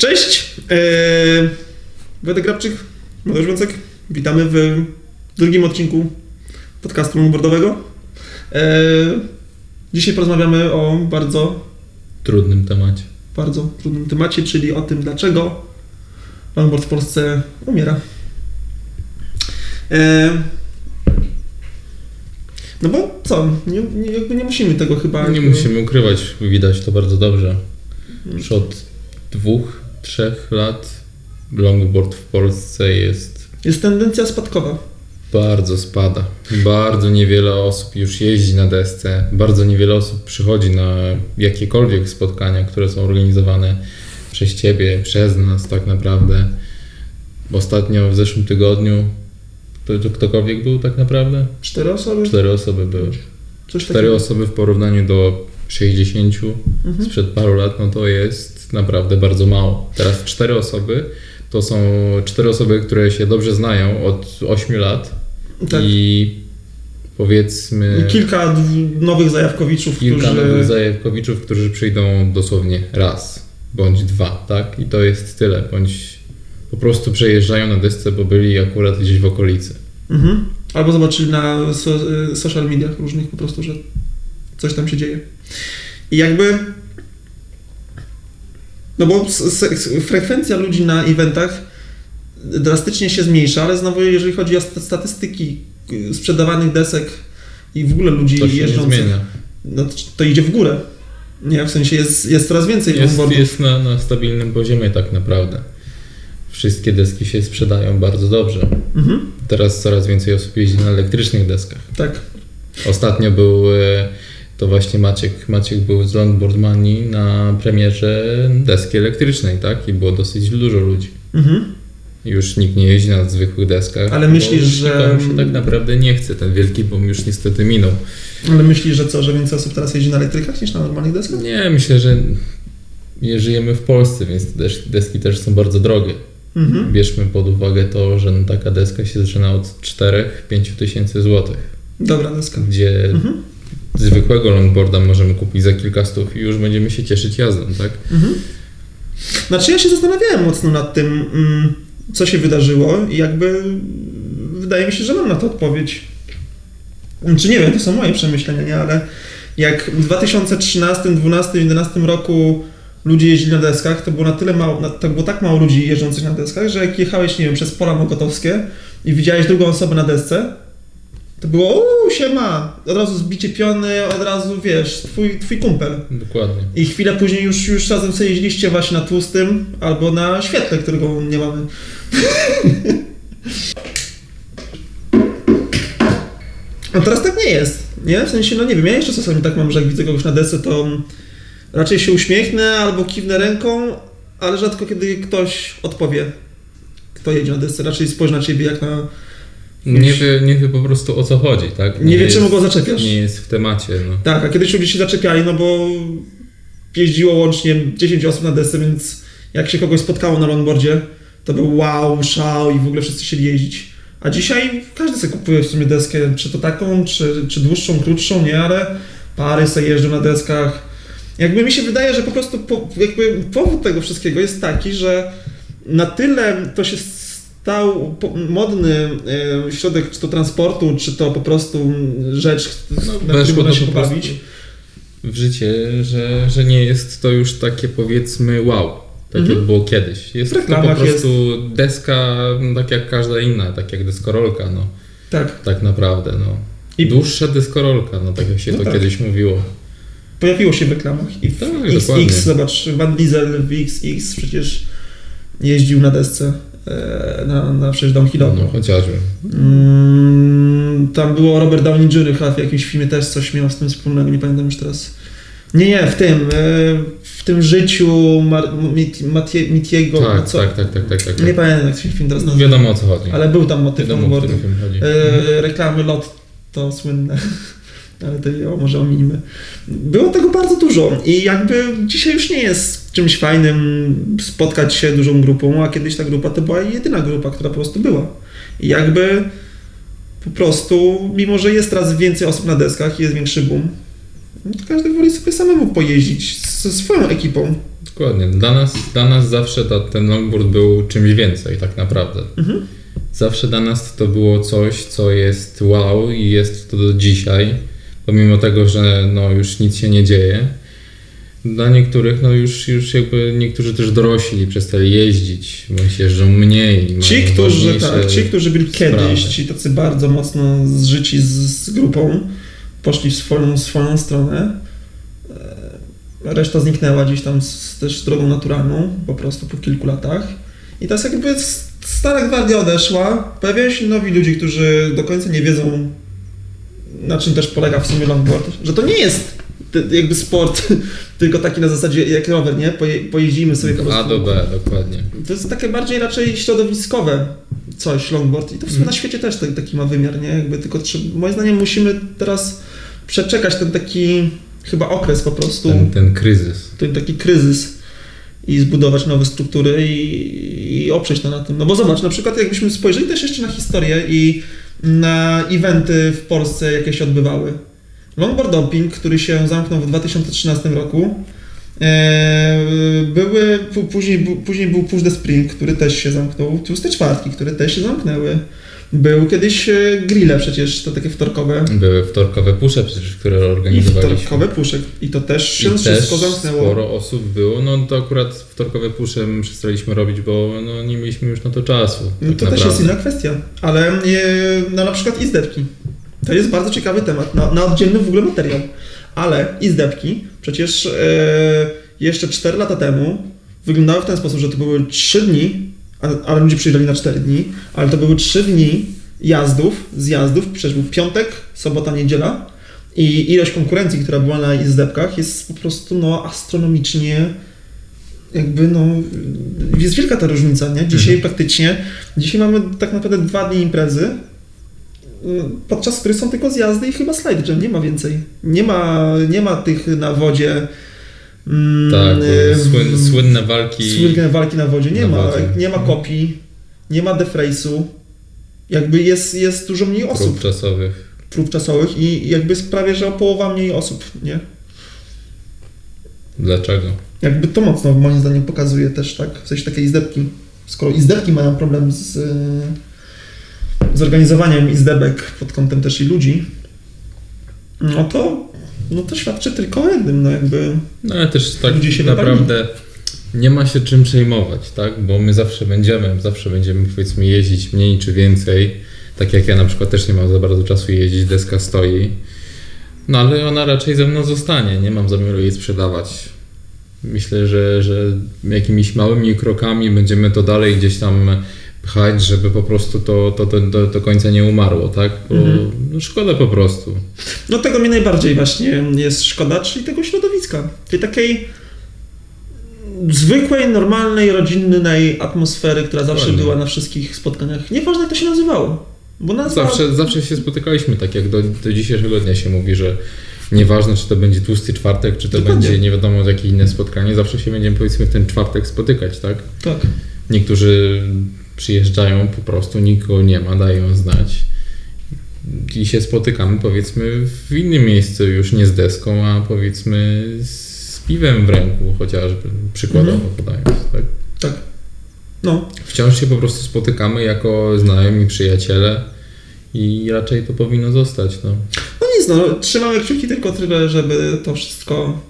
Cześć! Eee, Wojtek Grabczyk, Mateusz Wiącek. Witamy w drugim odcinku podcastu longboardowego. Eee, dzisiaj porozmawiamy o bardzo, trudnym temacie. bardzo trudnym temacie, czyli o tym, dlaczego longboard w Polsce umiera. Eee, no bo co, nie, nie, jakby nie musimy tego chyba... Nie musimy ukrywać, widać to bardzo dobrze. Już od dwóch, trzech lat longboard w Polsce jest Jest tendencja spadkowa. bardzo spada. Bardzo niewiele osób już jeździ na desce, bardzo niewiele osób przychodzi na jakiekolwiek spotkania, które są organizowane przez Ciebie, przez nas tak naprawdę. Ostatnio w zeszłym tygodniu to, to ktokolwiek był tak naprawdę? Cztery osoby? Cztery osoby były. Coś Cztery takiego. osoby w porównaniu do 60 Mhm. sprzed paru lat, no to jest naprawdę bardzo mało. Teraz cztery osoby to są cztery osoby, które się dobrze znają od 8 lat Tak. i powiedzmy kilka nowych zajawkowiczów, kilka którzy... nowych zajawkowiczów, którzy przyjdą dosłownie raz bądź dwa, tak? I to jest tyle, bądź po prostu przejeżdżają na desce, bo byli akurat gdzieś w okolicy. Mhm. Albo zobaczyli na so, y, social mediach różnych po prostu, że coś tam się dzieje. I jakby... No bo frekwencja ludzi na eventach drastycznie się zmniejsza, ale znowu jeżeli chodzi o st- statystyki y, sprzedawanych desek i w ogóle ludzi To jeżdżących, zmienia. no to, idzie w górę. Nie, w sensie jest, jest coraz więcej Jest, longboardów. jest na, na stabilnym poziomie tak naprawdę. Wszystkie deski się sprzedają bardzo dobrze. Mhm. Teraz coraz więcej osób jeździ na elektrycznych deskach. Tak. Ostatnio był e, to właśnie Maciek, Maciek był z Longboard Money na premierze deski elektrycznej, tak? I było dosyć dużo ludzi. Mhm. Już nikt nie jeździ na zwykłych deskach. Ale myślisz, że- się tak naprawdę nie chce. Ten wielki boom już niestety minął. Ale myślisz, że co, że więcej osób teraz jeździ na elektrykach niż na normalnych deskach? Nie, myślę, że nie żyjemy w Polsce, więc deski też są bardzo drogie. Mhm. Bierzmy pod uwagę to, że no taka deska się zaczyna od 4-5 tysięcy złotych, Dobra deska. gdzie Mhm. Zwykłego longboarda możemy kupić za kilka stów i już będziemy się cieszyć jazdą, tak? Mhm. Znaczy ja się zastanawiałem mocno nad tym, mm, co się wydarzyło i jakby wydaje mi się, że mam na to odpowiedź. Czy nie wiem, to są moje przemyślenia, nie? Ale jak w 2013, 2012, 2011 roku ludzie jeździli na deskach, to było na tyle mało, to było tak mało ludzi jeżdżących na deskach, że jak jechałeś, nie wiem, przez pola mokotowskie i widziałeś drugą osobę na desce, to było uuu, siema, od razu zbicie piony, od razu, wiesz, twój, twój kumpel. Dokładnie. I chwilę później już, już razem sobie jeździliście właśnie na tłustym albo na świetle, którego nie mamy. A teraz tak nie jest, nie? W sensie, no nie wiem, ja jeszcze czasami tak mam, że jak widzę kogoś na desce, to raczej się uśmiechnę albo kiwnę ręką, ale rzadko kiedy ktoś odpowie, kto jedzie na desce. Raczej spojrzy na ciebie jak na... Nie wie, nie wie po prostu o co chodzi, tak? Nie wie, jest- czemu go zaczepiasz. Nie jest w temacie, no. Tak, a kiedyś ludzie się zaczepiali, no bo jeździło łącznie 10 osób na desce, więc jak się kogoś spotkało na longboardzie, to był wow, szał i w ogóle wszyscy chcieli jeździć. A dzisiaj każdy sobie kupuje w sumie deskę, czy to taką, czy, czy dłuższą, krótszą, nie, ale pary sobie jeżdżą na deskach. Jakby mi się wydaje, że po prostu po, jakby powód tego wszystkiego jest taki, że na tyle to się stał modny e, środek, czy to transportu, czy to po prostu rzecz, na No, Weszło można to się pobawić. w życie, że, że nie jest to już takie powiedzmy wow, tak Mhm. jak było kiedyś. Jest to po prostu deska, no, tak jak każda inna, tak jak deskorolka, no. Tak. Tak naprawdę, no. I- Dłuższa deskorolka, no tak jak się No to tak. kiedyś mówiło. Pojawiło się w reklamach. I w Tak, XX, dokładnie. zobacz, Van Diesel w XX przecież jeździł na desce na, na przecież downhillowo. No, chociażby. Mm, tam było Robert Downey Jr. chyba w jakimś filmie też coś miał z tym wspólnego, nie pamiętam już teraz. Nie, nie, w tym, e, w tym życiu Mar- Mitiego, Tak, co? tak, tak, tak, tak, tak. Nie pamiętam jak się film teraz nazywa. wiadomo o co chodzi. Ale był tam motyw wiadomo, o film chodzi. E, reklamy LOT to słynne, ale to o, może ominimy. Było tego bardzo dużo i jakby dzisiaj już nie jest czymś fajnym spotkać się dużą grupą, a kiedyś ta grupa to była jedyna grupa, która po prostu była. I jakby po prostu, mimo że jest teraz więcej osób na deskach i jest większy boom, Każdy woli sobie samemu pojeździć ze swoją ekipą. Dokładnie. Dla nas, dla nas zawsze ta, ten longboard był czymś więcej, tak naprawdę. Mhm. Zawsze dla nas to było coś, co jest wow i jest to do dzisiaj, pomimo tego, że no, już nic się nie dzieje. Dla niektórych, no już, już jakby niektórzy też dorośli przestali jeździć, bądź jeżdżą mniej. Ci, którzy, tak, ci, którzy byli sprawy. kiedyś, ci tacy bardzo mocno zżyci z, z grupą, poszli w swoją, swoją stronę. E, Reszta zniknęła gdzieś tam z, też drogą naturalną, po prostu po kilku latach. I teraz jakby stara gwardia odeszła, pojawiają się nowi ludzie, którzy do końca nie wiedzą, na czym też polega w sumie longboard, że to nie jest jakby sport, tylko taki na zasadzie jak rower, nie? Poje, pojeździmy sobie po A prostu. do B, dokładnie. To jest takie bardziej raczej środowiskowe coś, longboard. I to w sumie na świecie też taki, taki ma wymiar, nie? Jakby tylko trzeba, moim zdaniem musimy teraz przeczekać ten taki chyba okres po prostu, Ten, ten kryzys. ten taki kryzys i zbudować nowe struktury i, i oprzeć to na tym. No bo zobacz, na przykład jakbyśmy spojrzeli też jeszcze na historię i na eventy w Polsce, jakie się odbywały. Longboard Doping, który się zamknął w 2013 roku, e, były, pó- później, później był Push the Spring, który też się zamknął, tłuste czwartki, które też się zamknęły. Był kiedyś e, grille przecież, to takie wtorkowe. Były wtorkowe pusze przecież, które I organizowaliśmy. wtorkowe puszek. I to też się I też wszystko zamknęło. sporo osób było. No to akurat wtorkowe pusze my przestaliśmy robić, bo no, nie mieliśmy już na to czasu. No tak to też naprawdę. jest inna kwestia, ale e, no, na przykład izdebki. To jest bardzo ciekawy temat, na, na oddzielny w ogóle materiał. Ale izdebki przecież e, jeszcze 4 lata temu wyglądały w ten sposób, że to były 3 dni, ale, ludzie przyjeżdżali na 4 dni, ale to były 3 dni jazdów, zjazdów, przecież był piątek, sobota, niedziela i ilość konkurencji, która była na izdebkach jest po prostu no, astronomicznie jakby no, jest wielka ta różnica, nie? Dzisiaj praktycznie, dzisiaj mamy tak naprawdę dwa dni imprezy, podczas których są tylko zjazdy i chyba slide jam, nie ma więcej. Nie ma, nie ma tych na wodzie Tak, y, to słyn, słynne walki. słynne walki na wodzie. Nie na ma, wodzie. nie ma kopii, nie ma defrace'u. Jakby jest, jest dużo mniej osób prób czasowych. prób czasowych i jakby sprawie, że o połowa mniej osób, nie? Dlaczego? Jakby to mocno moim zdaniem pokazuje też, tak? W sensie takie izdebki. Skoro izdebki mają problem z zorganizowaniem izdebek pod kątem też i ludzi, no to, no to świadczy tylko o jednym, no jakby... No ale też tak naprawdę nie ma się czym przejmować, tak? Bo my zawsze będziemy, zawsze będziemy powiedzmy jeździć mniej czy więcej. Tak jak ja na przykład też nie mam za bardzo czasu jeździć, deska stoi. No ale ona raczej ze mną zostanie, nie mam zamiaru jej sprzedawać. Myślę, że, że jakimiś małymi krokami będziemy to dalej gdzieś tam pchać, żeby po prostu to, to, to do, do końca nie umarło, tak? Bo Mhm. no, szkoda po prostu. No tego mi najbardziej właśnie jest szkoda, czyli tego środowiska. Tej takiej zwykłej, normalnej, rodzinnej atmosfery, która zawsze była na wszystkich spotkaniach. Nieważne jak to się nazywało. Bo nazwa... Zawsze, zawsze się spotykaliśmy, tak jak do, do dzisiejszego dnia się mówi, że nieważne czy to będzie tłusty czwartek, czy to Dokładnie. będzie nie wiadomo jakie inne spotkanie, zawsze się będziemy powiedzmy w ten czwartek spotykać, tak? Tak. Niektórzy przyjeżdżają po prostu, nikogo nie ma, dają znać i się spotykamy powiedzmy w innym miejscu, już nie z deską, a powiedzmy z piwem w ręku chociażby, przykładowo Mhm. podając, tak? Tak. No, Wciąż się po prostu spotykamy jako znajomi, przyjaciele i raczej to powinno zostać. No. no nic, no, trzymamy kciuki tylko tyle, żeby to wszystko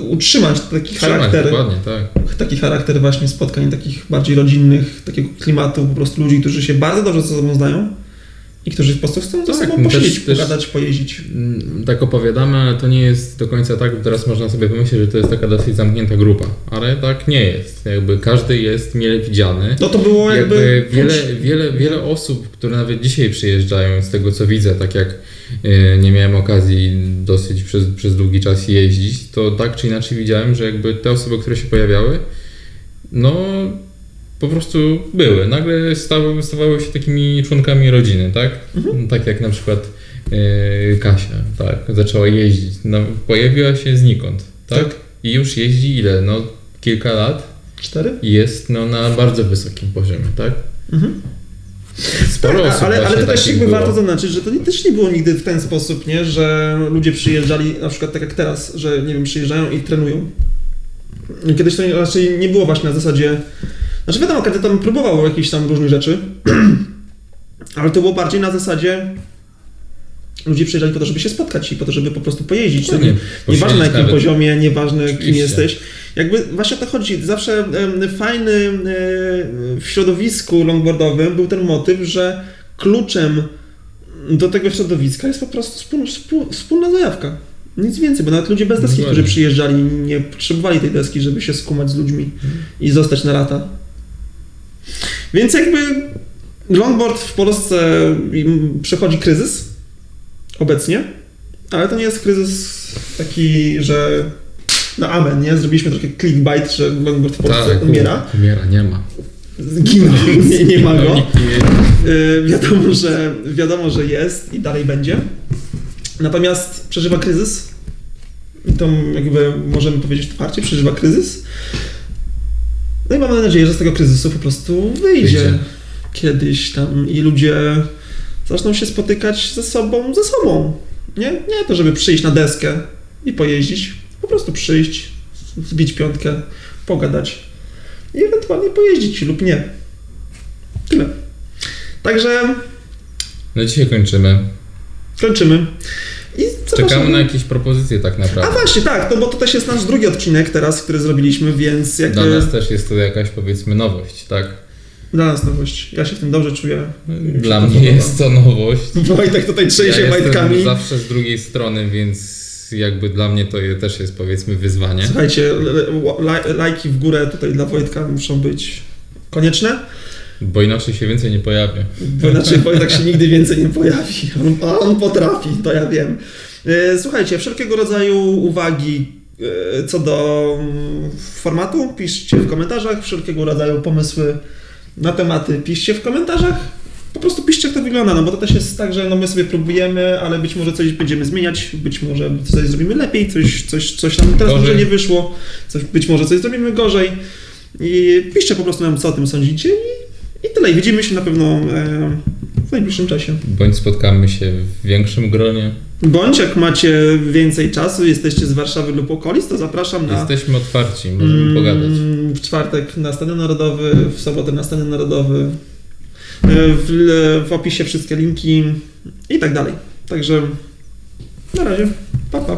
utrzymać taki Trzymać, charakter, tak. taki charakter właśnie spotkań takich bardziej rodzinnych, takiego klimatu po prostu ludzi, którzy się bardzo dobrze ze sobą znają i którzy po prostu chcą ze Tak, sobą posiedzieć, też- pogadać, pojeździć. Mm, Tak opowiadamy, ale to nie jest do końca tak, bo teraz można sobie pomyśleć, że to jest taka dosyć zamknięta grupa, ale tak nie jest. Jakby każdy jest mile widziany. No to było jakby... Jakby wiele, wiele, wiele osób, które nawet dzisiaj przyjeżdżają, z tego co widzę, tak jak e, nie miałem okazji dosyć przez, przez długi czas jeździć, to tak czy inaczej widziałem, że jakby te osoby, które się pojawiały, no po prostu były. Nagle stały, stawały się takimi członkami rodziny, tak? Tak jak na przykład e, Kasia, tak, zaczęła jeździć. No, pojawiła się znikąd, tak? Tak. I już jeździ ile? No kilka lat Cztery? jest no, na bardzo wysokim poziomie, tak? Mhm. Sporo Tak, osób ale, ale to też jakby było. warto zaznaczyć, że to nie, też nie było nigdy w ten sposób, nie? że ludzie przyjeżdżali, na przykład tak jak teraz, że nie wiem, przyjeżdżają i trenują. Kiedyś to raczej nie było właśnie na zasadzie. Znaczy wiadomo, każdy tam próbował jakichś tam różnych rzeczy, ale to było bardziej na zasadzie. Ludzie przyjeżdżali po to, żeby się spotkać i po to, żeby po prostu pojeździć. To nie, nieważne na jakim poziomie, nieważne kim Oczywiście. jesteś. Jakby właśnie o to chodzi. Zawsze fajny w środowisku longboardowym był ten motyw, że kluczem do tego środowiska jest po prostu wspól, wspól, wspólna zajawka. Nic więcej, bo nawet ludzie bez deski, którzy przyjeżdżali, nie potrzebowali tej deski, żeby się skumać z ludźmi i zostać na lata. Więc jakby longboard w Polsce przechodzi kryzys obecnie, ale to nie jest kryzys taki, że na amen, nie? Zrobiliśmy trochę clickbait, że longboard w Polsce Tak, umiera. Umiera, nie ma. Zginął, nie, nie ma No, go. nikt nie- Y, wiadomo, że, wiadomo, że jest i dalej będzie. Natomiast przeżywa kryzys. I to jakby możemy powiedzieć otwarcie, przeżywa kryzys. No i mamy nadzieję, że z tego kryzysu po prostu wyjdzie, Wyjdzie. kiedyś tam i ludzie zaczną się spotykać ze sobą, ze sobą. Nie, nie to, żeby przyjść na deskę i pojeździć. Po prostu przyjść, zbić piątkę, pogadać i ewentualnie pojeździć lub nie. Tyle. Także No dzisiaj kończymy. kończymy. Czekamy na jakieś propozycje tak A naprawdę. właśnie, tak, no bo to też jest nasz drugi odcinek teraz, który zrobiliśmy, więc jakby Dla nas też jest to jakaś powiedzmy nowość, tak? dla nas nowość. Ja się w tym dobrze czuję. Dla mnie podoba. jest to nowość. Wojtek tutaj trzęsie ja majtkami. zawsze z drugiej strony, więc jakby dla mnie to też jest powiedzmy wyzwanie. Słuchajcie, laj- lajki w górę tutaj dla Wojtka muszą być konieczne, Bo inaczej się więcej nie pojawię. bo inaczej Wojtek się nigdy więcej nie pojawi. On, a on potrafi, to ja wiem. E, Słuchajcie, wszelkiego rodzaju uwagi e, co do mm, formatu piszcie w komentarzach, wszelkiego rodzaju pomysły na tematy piszcie w komentarzach. Po prostu piszcie, jak to wygląda, no bo to też jest tak, że no my sobie próbujemy, ale być może coś będziemy zmieniać, być może coś zrobimy lepiej, coś, coś, coś nam teraz Gorzej. może nie wyszło, coś, być może coś zrobimy gorzej. I piszcie po prostu nam, co o tym sądzicie i, i tyle. I widzimy się na pewno e, w najbliższym czasie. Bądź spotkamy się w większym gronie. Bądź jak macie więcej czasu, jesteście z Warszawy lub okolic, to zapraszam na Jesteśmy otwarci, możemy mm, pogadać. w czwartek na Stadion Narodowy, w sobotę na Stadion Narodowy. E, W, w opisie wszystkie linki i tak dalej. Także na razie. Pa, pa.